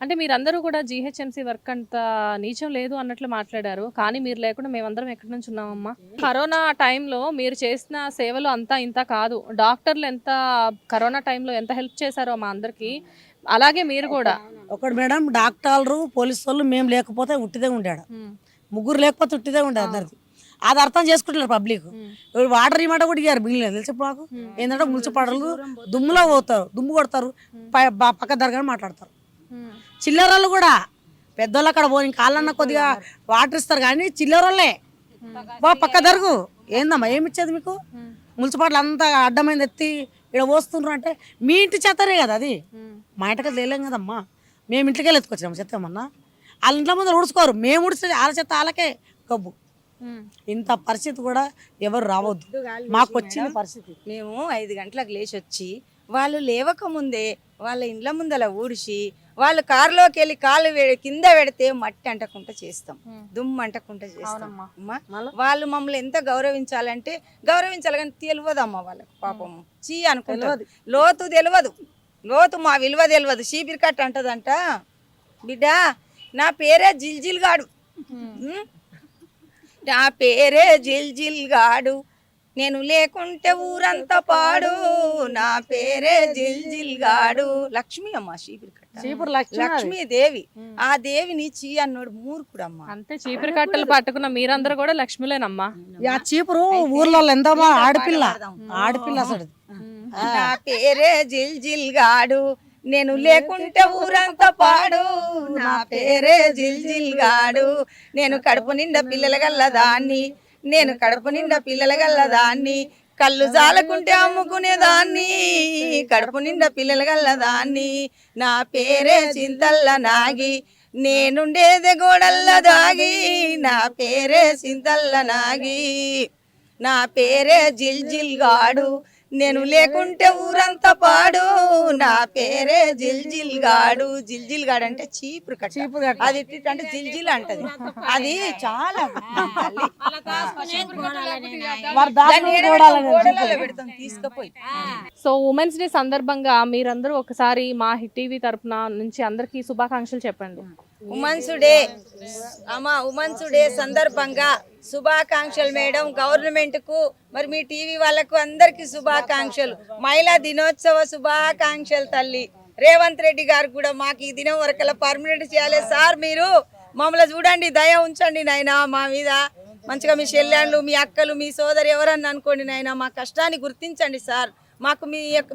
అంటే మీరందరూ కూడా జీహెచ్ఎంసీ వర్క్ అంత నీచం లేదు అన్నట్లు మాట్లాడారు. కానీ మీరు లేకుండా మేమందరం ఎక్కడి నుంచి ఉన్నామమ్మా? కరోనా టైంలో మీరు చేసిన సేవలు అంతా ఇంత కాదు. డాక్టర్లు ఎంత కరోనా టైంలో ఎంత హెల్ప్ చేశారో మా అందరికి. అలాగే మీరు కూడా. ఒకటి మేడం డాక్టర్లు పోలీసు వాళ్ళు మేము లేకపోతే ఉట్టిదే ఉండాడు ముగ్గురు లేకపోతే ఉట్టిదే ఉండే అందరికి అది అర్థం చేసుకుంటున్నారు పబ్లిక్. వాటర్ ఇమాట కూడా ఇయ్యారు బిల్లు తెలుసు నాకు ఏంటంటే మున్సిపాలిటీలు దుమ్ములో పోతారు దుమ్ము కొడతారు పక్క దరగానే మాట్లాడతారు. చిల్లరలు కూడా. పెద్దోళ్ళు అక్కడ పోయి కాళ్ళన్న కొద్దిగా వాటర్ ఇస్తారు కానీ చిల్లరలే. బా పక్క దరుగు ఏందమ్మా ఏమి ఇచ్చేది మీకు? మున్సిపాలిటీ అంతా అడ్డమైంది ఎత్తి ఇక్కడ పోస్తుండ్రు అంటే మీ ఇంటి చెత్తనే కదా అది? మా ఇంటికి తేలేం కదమ్మా? మేము ఇంటికి వెళ్ళి ఎత్తుకొచ్చాము చెత్త ఏమన్నా? వాళ్ళ ఇంట్లో ముందు ఉడుచుకోరు మేము ఉడిచే వాళ్ళ చెత్త వాళ్ళకే గబ్బు ఇంత పరిస్థితి కూడా ఎవరు రావద్దు. మాకు వచ్చిన పరిస్థితి. మేము ఐదు గంటలకు లేచి వచ్చి వాళ్ళు లేవక ముందే వాళ్ళ ఇండ్ల ముందల ఊడిసి వాళ్ళు కారులోకి వెళ్ళి కాళ్ళు కింద పెడితే మట్టి అంటకుండా చేస్తాం. దుమ్ము అంటకుండా చేస్తాం. అమ్మా? వాళ్ళు మమ్మల్ని ఎంత గౌరవించాలంటే గౌరవించాలి కానీ తెలియదమ్మా వాళ్ళకి పాపం చీ అనుకుంటుంది లోతు తెలియదు లోతు మా విలువ తెలియదు చీపిరి కట్ట అంటదంట. బిడ్డ నా పేరే జిల్జిల్ గాడు. నా పేరే జిల్జిల్ గాడు నేను లేకుంటే ఊరంతా పాడు. నా పేరే జిల్జిల్ గాడు. లక్ష్మి అమ్మ చీపిరి కట్ట. చీపురు. లక్ష్మీ దేవి ఆ దేవిని చీ అన్నోడు మూర్ఖుడమ్మా. అంతే చీపురు కట్టలు పట్టుకున్న మీరందరూ కూడా లక్ష్మిలేనమ్మా. ఆ చీపురు ఊర్లో ఎంత ఆడపిల్ల. ఆడపిల్ల అసలు. నా పేరే జిల్ జిల్ గాడు. నేను లేకుంటే ఊరంతా పాడు. నా పేరే జిల్ జిల్ గాడు. నేను కడుపు నిండా పిల్లల గల్ల దాన్ని. నేను కడుపు నిండా పిల్లల దాన్ని కళ్ళు జాలకుంటే అమ్ముకునేదాన్ని. కడుపు నిండా పిల్లల దాన్ని నా పేరే చింతల్ల నాగి నేనుండేదే గోడల్ల దాగి నా పేరే చింతల్ల నాగి. నా పేరే జిల్ జిల్ గాడు నేను లేకుంటే ఊరంతా పాడు. నా పేరే జిల్ జిల్ గాడు. జిల్ జిల్ గాడు అంటే చీపురు కట్ట. చీపురు కట్ట. అది అంటే జిల్ జిల్ అంటది. అది చాలా తీసుకుపోయి. సో ఉమెన్స్ డే సందర్భంగా మీరందరూ ఒకసారి మా హిట్ టీవీ తరపున నుంచి అందరికీ శుభాకాంక్షలు చెప్పండి. ఉమెన్స్ డే అమ్మ ఉమెన్స్ డే సందర్భంగా శుభాకాంక్షలు మేడం. గవర్నమెంట్కు మరి మీ టీవీ వాళ్ళకు అందరికీ శుభాకాంక్షలు. మహిళా దినోత్సవ శుభాకాంక్షలు తల్లి. రేవంత్ రెడ్డి గారు కూడా మాకు ఈ దినం వరకల్లా పర్మనెంట్ చేయాలి. సార్ మీరు మమ్మల్ని చూడండి దయ ఉంచండి నాయనా మా మీద. మంచిగా మీ చెల్లెళ్ళు మీ అక్కలు మీ సోదరు ఎవరన్నా అనుకోండి నాయనా మా కష్టాన్ని గుర్తించండి సార్. మాకు మీ యొక్క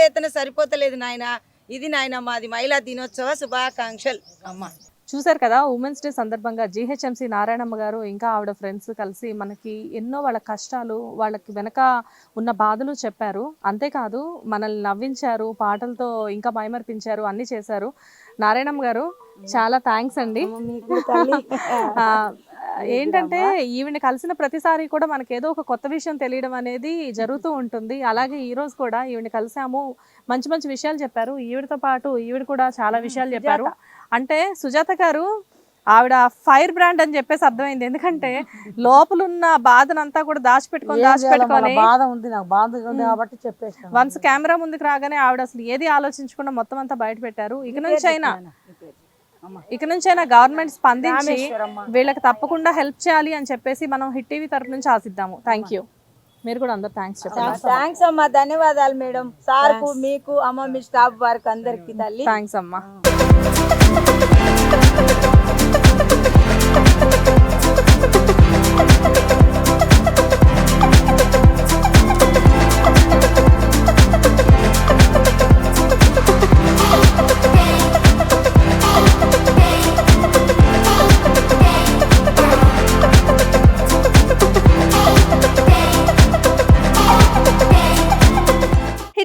వేతన సరిపోతలేదు నాయనా. ఇది నాయన మాది మహిళా దినోత్సవ శుభాకాంక్షలు. అమ్మ. చూశారు కదా ఉమెన్స్ డే సందర్భంగా జీహెచ్ఎంసీ నారాయణమ్మ గారు ఇంకా ఆవిడ ఫ్రెండ్స్ కలిసి మనకి ఎన్నో వాళ్ళ కష్టాలు వాళ్ళకి వెనక ఉన్న బాధలు చెప్పారు. అంతేకాదు మనల్ని నవ్వించారు పాటలతో ఇంకా మైమర్పించారు అన్ని చేశారు. నారాయణమ్మ గారు చాలా థ్యాంక్స్ అండి. ఏంటంటే ఈవిని కలిసిన ప్రతిసారి కూడా మనకి ఏదో ఒక కొత్త విషయం తెలియడం అనేది జరుగుతూ ఉంటుంది. అలాగే ఈ రోజు కూడా ఈవిని కలిసాము. మంచి మంచి విషయాలు చెప్పారు. ఈవిడతో పాటు ఈవిడ కూడా చాలా విషయాలు చెప్పారు. అంటే సుజాత గారు ఆవిడ ఫైర్ బ్రాండ్ అని చెప్పేసి అర్థమైంది. ఎందుకంటే లోపలున్న బాధనంతా కూడా దాచిపెట్టుకొని దాచిపెట్టుకొని బాధ ఉంది నాకు బాధ ఉంది కాబట్టి చెప్పేస్తాను వన్స్ కెమెరా ముందుకు రాగానే ఆవిడ అసలు ఏది ఆలోచించకుండా మొత్తం అంతా బయట పెట్టారు. ఇక నుంచి అయినా ఇక నుంచి అయినా గవర్నమెంట్ స్పందించి వీళ్ళకి తప్పకుండా హెల్ప్ చేయాలి అని చెప్పేసి మనం హిట్ టీవీ తరపు నుంచి ఆశిద్దాము. థ్యాంక్ యూ మీరు కూడా అందరు థ్యాంక్స్ చెప్పండి. థ్యాంక్స్ అమ్మా. ధన్యవాదాలు మేడం. సార్కు మీకు అమ్మ మీ స్టాఫ్ వారికి అందరికి తల్లి. థ్యాంక్స్ అమ్మా.